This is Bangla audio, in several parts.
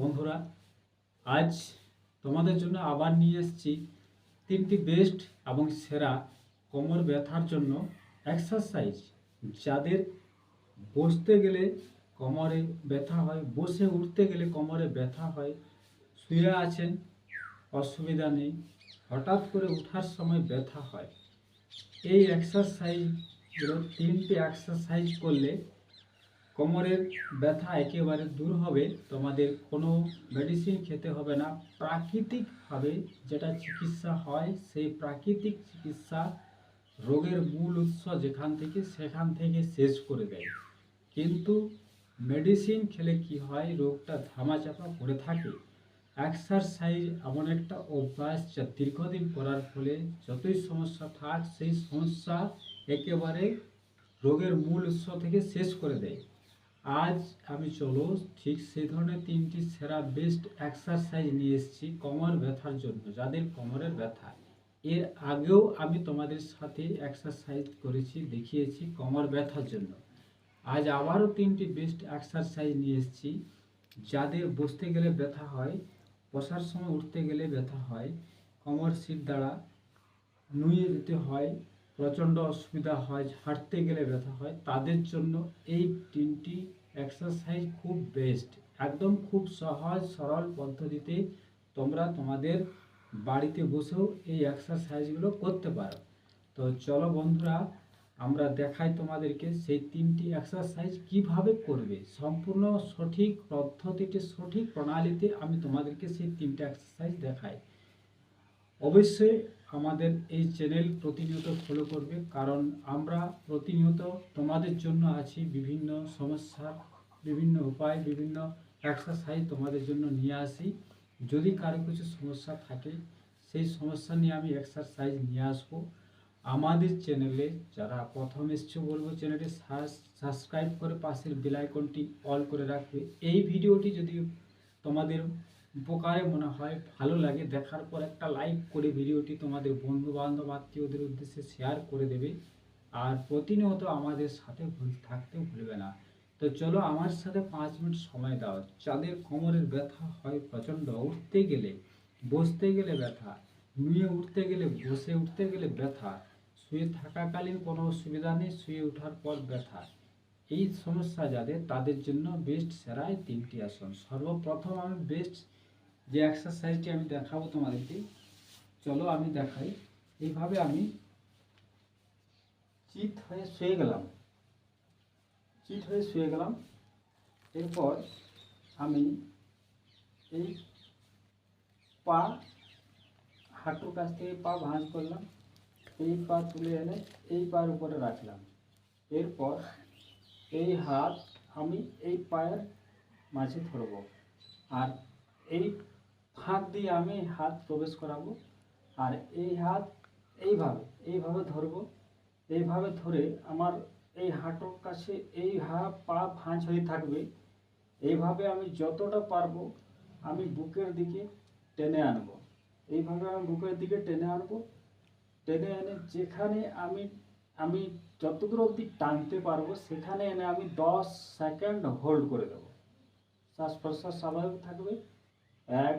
বন্ধুরা, আজ তোমাদের জন্য আবার নিয়ে এসেছি তিনটি বেস্ট এবং সেরা কোমর ব্যথার জন্য এক্সারসাইজ যাদের বসতে গেলে কোমরে ব্যথা হয়, বসে উঠতে গেলে কোমরে ব্যথা হয়, শুয়ে আছেন, অসুবিধা নেই, হঠাৎ করে ওঠার সময় ব্যথা হয়। এই এক্সারসাইজগুলো তিনটি এক্সারসাইজ করলে কোমরের ব্যথা একেবারে দূর হবে, তোমাদের কোনো মেডিসিন খেতে হবে না। প্রাকৃতিকভাবে যেটা চিকিৎসা হয়, সেই প্রাকৃতিক চিকিৎসা রোগের মূল উৎস যেখান থেকে, সেখান থেকে শেষ করে দেয়। কিন্তু মেডিসিন খেলে কি হয়, রোগটা ধামাচাপা পড়ে থাকে। এক্সারসাইজ এমন একটা অভ্যাস যা দীর্ঘদিন করার ফলে যতই সমস্যা থাক, সেই সমস্যা একেবারে রোগের মূল উৎস থেকে শেষ করে দেয়। আজ আমি চলো ঠিক সেই ধরনের তিনটি সেরা বেস্ট এক্সারসাইজ নিয়ে এসেছি কোমর ব্যথার জন্য, যাদের কোমরের ব্যথা। এর আগেও আমি তোমাদের সাথে এক্সারসাইজ করেছি, দেখিয়েছি কোমর ব্যথার জন্য। আজ আবারও তিনটি বেস্ট এক্সারসাইজ নিয়ে এসেছি, যাদের বসতে গেলে ব্যথা হয়, বসার সময় উঠতে গেলে ব্যথা হয়, কোমর সিট দ্বারা নুয়ে দিতে হয় প্রচণ্ড অসুবিধা হয়, হাঁটতে গেলে ব্যথা হয়, তাদের জন্য এই তিনটি এক্সারসাইজ খুব বেস্ট একদম খুব সহজ, সরল পদ্ধতিতে তোমরা তোমাদের বাড়িতে বসেও এই এক্সারসাইজগুলো করতে পারো। তো চলো বন্ধুরা, আমরা দেখাই তোমাদেরকে সেই তিনটি এক্সারসাইজ কীভাবে করবে। সম্পূর্ণ সঠিক পদ্ধতিতে, সঠিক প্রণালীতে আমি তোমাদেরকে সেই তিনটে এক্সারসাইজ দেখাই। অবশ্যই আমাদের এই চ্যানেল প্রতিনিয়ত ফলো করবে। কারণ আমরা প্রতিনিয়ত তোমাদের জন্য আছি বিভিন্ন সমস্যার বিভিন্ন উপায়, বিভিন্ন এক্সারসাইজ তোমাদের জন্য নিয়ে আসি। যদি কারও কিছু সমস্যা থাকে, সেই সমস্যা নিয়ে আমি এক্সারসাইজ নিয়ে আসব। আমাদের চ্যানেলে যারা প্রথম এসছে বলব, চ্যানেলটি সাবস্ক্রাইব করে পাশের বেল আইকনটি অল করে রাখবে। এই ভিডিওটি যদি তোমাদের উপকারে মনে হয়, ভালো লাগে। দেখার পর একটা লাইক করে ভিডিওটি তোমাদের বন্ধু বান্ধব আত্মীয়দের উদ্দেশ্যে শেয়ার করে দেবে। আর প্রতিনিয়ত আমাদের সাথে ভুল থাকতে ভুলবে না। তো চলো আমার সাথে পাঁচ মিনিট সময় দাও। যাদের কোমরের ব্যথা হয় প্রচণ্ড, উঠতে গেলে, বসতে গেলে ব্যথা, নুয়ে উঠতে গেলে, বসে উঠতে গেলে ব্যথা, শুয়ে থাকাকালীন কোনো অসুবিধা নেই, শুয়ে ওঠার পর ব্যথা। এই সমস্যা যাদের, তাদের জন্য বেস্ট সেরাই তিনটি আসন। সর্বপ্রথম আমি বেস্ট যে এক্সারসাইজটি আমি দেখাবো তোমাদেরকে, চলো আমি দেখাই। এইভাবে আমি চিত হয়ে শুয়ে গেলাম। চিত হয়ে শুয়ে গেলাম। এরপর আমি এই পা, হাঁটুর কাছ থেকে পা ভাঁজ করলাম। এই পা তুলে এনে এই পার উপরে রাখলাম। এরপর এই হাত আমি এই পায়ের মাঝে ধরব। আর এই ফাঁক দিয়ে আমি হাত প্রবেশ করাবো। আর এই হাত এইভাবে এইভাবে ধরবো। এইভাবে ধরে আমার এই হাঁটুর কাছে এই হা, পা ভাঁজ হয়ে থাকবে। এইভাবে আমি যতটা পারব আমি বুকের দিকে টেনে আনব। এইভাবে আমি বুকের দিকে টেনে আনব। টেনে এনে যেখানে আমি আমি যতদূর অবধি টানতে পারব সেখানে এনে আমি দশ সেকেন্ড হোল্ড করে দেবো। শ্বাস প্রশ্বাস স্বাভাবিক থাকবে। এক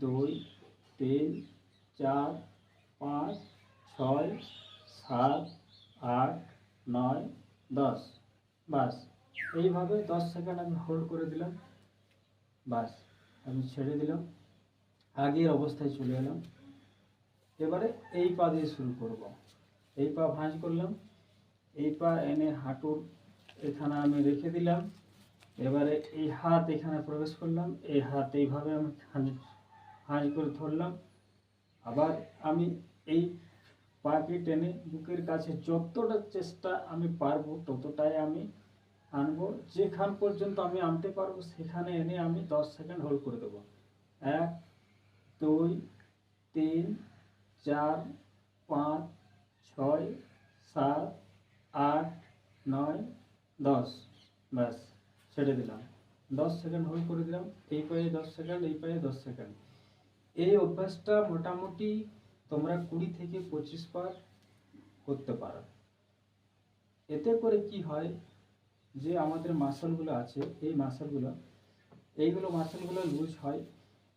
দুই, তিন, চার, পাঁচ, ছয়, সাত, আট, নয়, দশ। বাস। এইভাবে দশ সেকেন্ড আমি হোল্ড করে দিলাম। বাস। আমি ছেড়ে দিলাম। আগের অবস্থায় চলে এলাম। এবারে এই পা দিয়ে শুরু করব। এই পা ভাঁজ করলাম। এই পা এনে হাঁটুর এখানে আমি রেখে দিলাম। এবারে এই হাত এখানে প্রবেশ করলাম। এই হাত এইভাবে আমি ভাঁজ করে ধরলাম। আবার আমি এই পাকে টেনে বুকের কাছে যতটা চেষ্টা আমি পারব, ততটাই আমি আনব। যেখান পর্যন্ত আমি আনতে পারব, সেখানে এনে আমি দশ সেকেন্ড হোল্ড করে দেবো। এক, দুই, তিন, চার, পাঁচ, ছয়, সাত, আট, নয়, দশ। ব্যাস, ছেড়ে দিলাম। দশ সেকেন্ড হোল্ড করে দিলাম। এই পায়ে দশ সেকেন্ড এই পায়ে দশ সেকেন্ড এই অভ্যাসটা মোটামুটি তোমরা কুড়ি থেকে পঁচিশ বার করতে পারো। এতে করে কি হয় যে আমাদের মাসলগুলো আছে, এই মাসলগুলো, এইগুলো মাসেলগুলো লুজ হয়।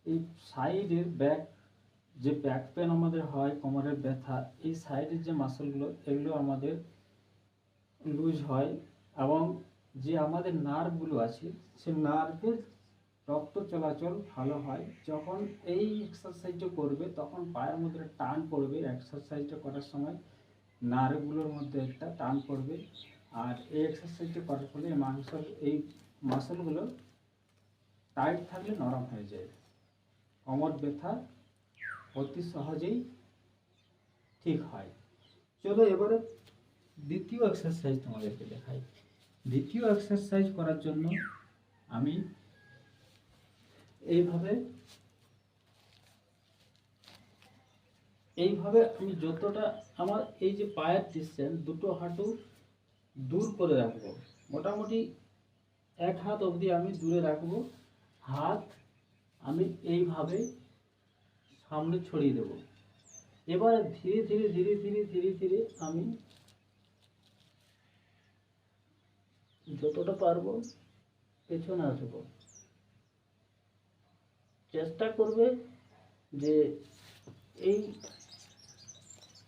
এই সাইডের ব্যাক যে ব্যাক পেন আমাদের হয়, কোমরের ব্যথা, এই সাইডের যে মাসেলগুলো, এগুলো আমাদের লুজ হয় এবং যে আমাদের নার্ভগুলো আছে সে নার্ভের রক্ত চলাচল ভালো হয়। যখন এই এক্সারসাইজটা করবে, তখন পায়ের মধ্যে টান পড়বে। এক্সারসাইজটা করার সময় নার্ভগুলোর মধ্যে একটা টান পড়বে। আর এই এক্সারসাইজটা করার ফলে মাংসল এই মাসলগুলো টাইট থাকলে নরম হয়ে যায়। কোমর ব্যথা অতি সহজেই ঠিক হয়। চলো এবারে দ্বিতীয় এক্সারসাইজ তোমাদেরকে দেখাই। দ্বিতীয় এক্সারসাইজ করার জন্য আমি এইভাবে এইভাবে আমি যতটা আমার এই যে পায়ের ডিস্টেন্স দুটো হাঁটু দূর করে রাখব, মোটামুটি এক হাত অবধি আমি দূরে রাখব, হাত আমি এইভাবে সামনে ছড়িয়ে দেব। এবার ধীরে ধীরে ধীরে ধীরে ধীরে ধীরে আমি যতটা পারব পেছনে আসব। চেষ্টা করবে যে এই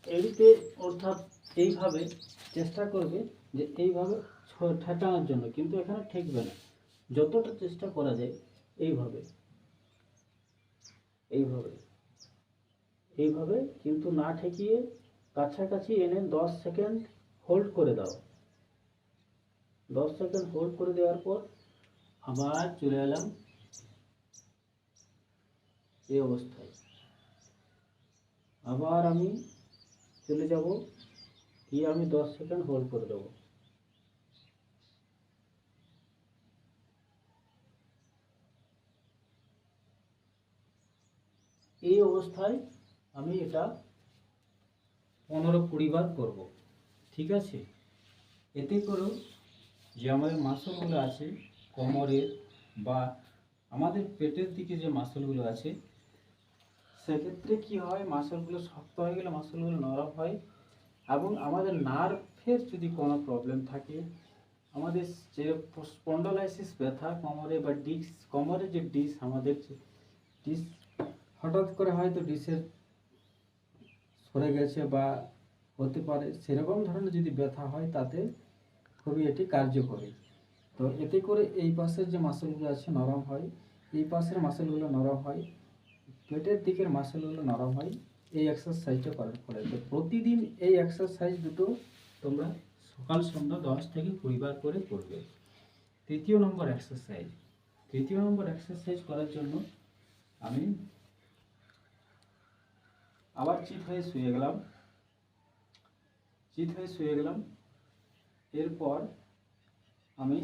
এদিকে অর্থাৎ এইভাবে চেষ্টা করবে যে এইভাবে ঠেকানোর জন্য। কিন্তু এখানে ঠেকবে না। যতটা চেষ্টা করা যায়, এইভাবে। এইভাবে। এইভাবে কিন্তু না ঠেকিয়ে কাছাকাছি এনে দশ সেকেন্ড হোল্ড করে দাও। দশ সেকেন্ড হোল্ড করে দেওয়ার পর আবার চলে এলাম এই অবস্থায়। আবার আমি চলে যাব দিয়ে আমি দশ সেকেন্ড হোল্ড করে দেবো। এই অবস্থায় আমি এটা পনেরো কুড়ি বার করব, ঠিক আছে? এতে করেও যে আমাদের মাসলগুলো আছে, কোমরের বা আমাদের পেটের দিকে যে মাসলগুলো আছে সেক্ষেত্রে কি হয়? মাসলগুলো শক্ত হয়ে গেলে মাসলগুলো নরম হয় এবং আমাদের নার্ভের যদি কোনো প্রবলেম থাকে, আমাদের যে স্পন্ডলাইসিস ব্যথা কোমরে বা ডিস্ক কোমরে যে ডিস আমাদের ডিস হঠাৎ করে হয়তো ডিসের সরে গেছে বা হতে পারে, সেরকম ধরনের যদি ব্যথা হয় তাতে খুবই এটি কার্যকরী। তো এতে করে এই পাশের যে মাসলগুলো আছে নরম হয়, এই পাশের মাসলগুলো নরম হয় পেটের দিকের মাসলগুলো নরম হয়, এই এক্সারসাইজটা করার ফলে তো প্রতিদিন এই এক্সারসাইজ দুটো তোমরা সকাল সন্ধ্যা দশ থেকে কুড়ি বার করে করবে। তৃতীয় নম্বর এক্সারসাইজ তৃতীয় নম্বর এক্সারসাইজ করার জন্য আমি আবার চিত হয়ে শুয়ে গেলাম। চিত হয়ে শুয়ে গেলাম। এরপর আমি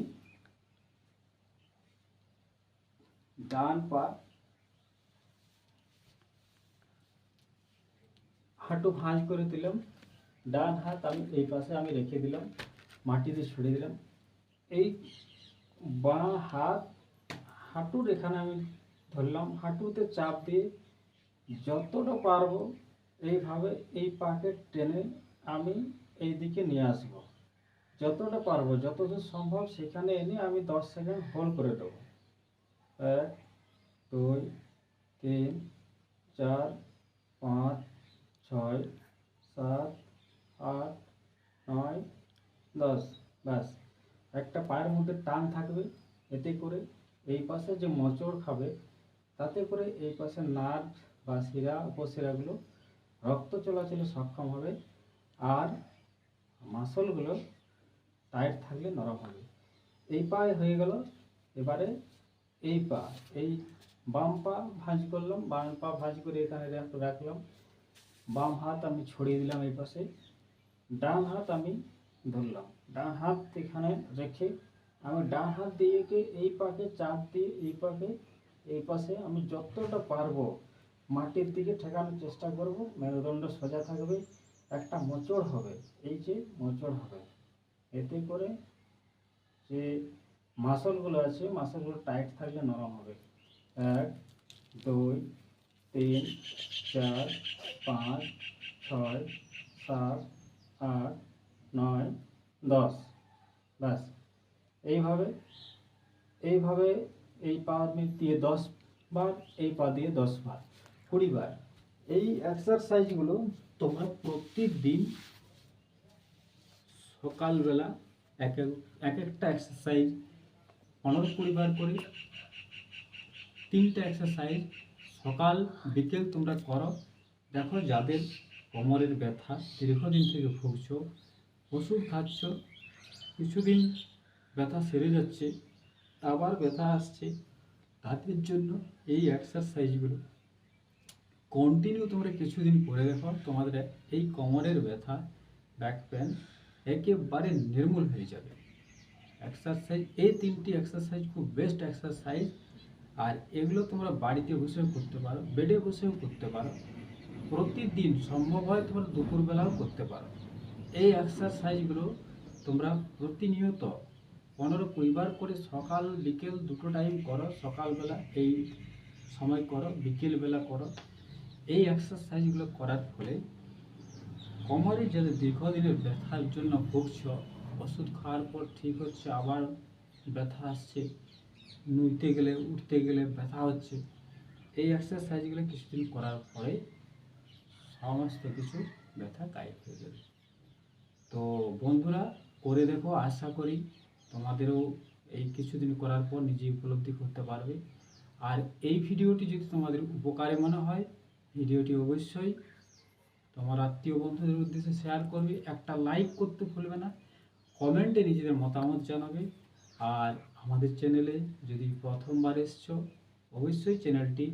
ডান পা হাঁটু ভাঁজ করে দিলাম। ডান হাত আমি এই পাশে আমি রেখে দিলাম। মাটিতে ছড়িয়ে দিলাম। এই বাঁ হাত হাঁটুর এখানে আমি ধরলাম। হাঁটুতে চাপ দিয়ে যতটা পারব এইভাবে এই পাকে টেনে আমি এই দিকে নিয়ে আসব। যতটা পারব, যতদূর সম্ভব সেখানে এনে আমি দশ সেকেন্ড হোল্ড করে দেবো। এক, দুই, তিন, চার, পাঁচ ছয়, সাত, আট, নয়, দশ। ব্যাস। একটা পায়ের মধ্যে টান থাকবে, এতে করে এই পাশে যে মোচড় খাবে, তাতে করে এই পাশে নার্ভ বা শিরা, উপশিরাগুলো রক্ত চলাচলে সক্ষম হবে আর মাসলগুলো টাইট থাকলে নরম হবে। এই পায়ে হয়ে গেল, এবারে এই পা, এই বাম পা ভাঁজ করলাম, বাম পা ভাঁজ করে এখানে রাখলাম। বাম হাত আমি ছড়িয়ে দিলাম এই পাশে, ডান হাত আমি ধরলাম। ডান হাত এখানে রেখে আমি ডান হাত দিয়ে এই পাকে চাপ দিয়ে এই পাকে এই পাশে আমি যতটা পারব মাটির দিকে ঠেকানোর চেষ্টা করব, মেরুদণ্ড সোজা থাকবে, একটা মোচড় হবে, এই যে মোচড় হবে। এতে করে যে মাসলগুলো আছে মাসলগুলো টাইট থাকলে নরম হবে। এক, দুই তিন, চার, পাঁচ, ছয়, সাত, আট, নয়, দশ। ব্যাস। এইভাবে এইভাবে এই পা দিয়ে দশ বার, এই পা দিয়ে দশ বার। কুড়ি বার এই এক্সারসাইজগুলো তোমরা প্রতিদিন সকালবেলা এক এক এক একটা এক্সারসাইজ পনেরো কুড়ি বার করে তিনটা এক্সারসাইজ সকাল, বিকেল তোমরা করো। দেখো যাদের কোমরের ব্যথা, দীর্ঘদিন থেকে ভুগছো, ওষুধ খাচ্ছ, কিছুদিন ব্যথা সেরে যাচ্ছে, আবার ব্যথা আসছে, তাদের জন্য এই এক্সারসাইজগুলো কন্টিনিউ তোমরা কিছুদিন করে দেখো, তোমাদের এই কোমরের ব্যথা ব্যাক পেন একেবারে নির্মূল হয়ে যাবে। এক্সারসাইজ এই তিনটি এক্সারসাইজ খুব বেস্ট এক্সারসাইজ আর এগুলো তোমরা বাড়িতে বসেও করতে পারো, বেডে বসেও করতে পারো। প্রতিদিন সম্ভব হয় তোমরা দুপুরবেলাও করতে পারো। এই এক্সারসাইজগুলো তোমরা প্রতিনিয়ত পনেরো কুড়ি বার করে সকাল, বিকেল দুটো টাইম করো, সকালবেলা এই সময় করো, বিকেলবেলা করো। এই এক্সারসাইজগুলো করার ফলে কোমরে যদি দীর্ঘদিনের ব্যথার জন্য ভুগছ, ওষুধ খাওয়ার পর ঠিক হচ্ছে, আবার ব্যথা আসছে নুইতে গেলে, উঠতে গেলে ব্যথা হচ্ছে। এই এক্সারসাইজগুলো কিছুদিন করার পরে সমস্ত কিছু ব্যথা গায়েব হয়ে যাবে। তো বন্ধুরা, করে দেখো, আশা করি তোমাদেরও এই কিছুদিন করার পর নিজে উপলব্ধি করতে পারবে। আর এই ভিডিওটি যদি তোমাদের উপকারে মনে হয়, ভিডিওটি অবশ্যই তোমার আত্মীয় বন্ধুদের উদ্দেশ্যে শেয়ার করবে। একটা লাইক করতে ভুলবে না। কমেন্টে নিজেদের মতামত জানাবে। আর আমাদের চ্যানেলে যদি প্রথমবার এসছো, অবশ্যই চ্যানেলটি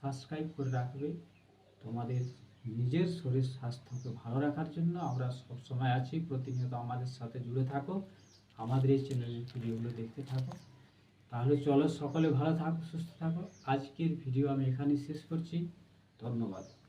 সাবস্ক্রাইব করে রাখবে। তোমাদের নিজের শরীর স্বাস্থ্যকে ভালো রাখার জন্য আমরা সবসময় আছি। প্রতিনিয়ত আমাদের সাথে জুড়ে থাকো। আমাদের এই চ্যানেলের ভিডিওগুলো দেখতে থাকো। তাহলে চলো সকলে ভালো থাকো, সুস্থ থাকো। আজকের ভিডিও আমি এখানেই শেষ করছি। ধন্যবাদ।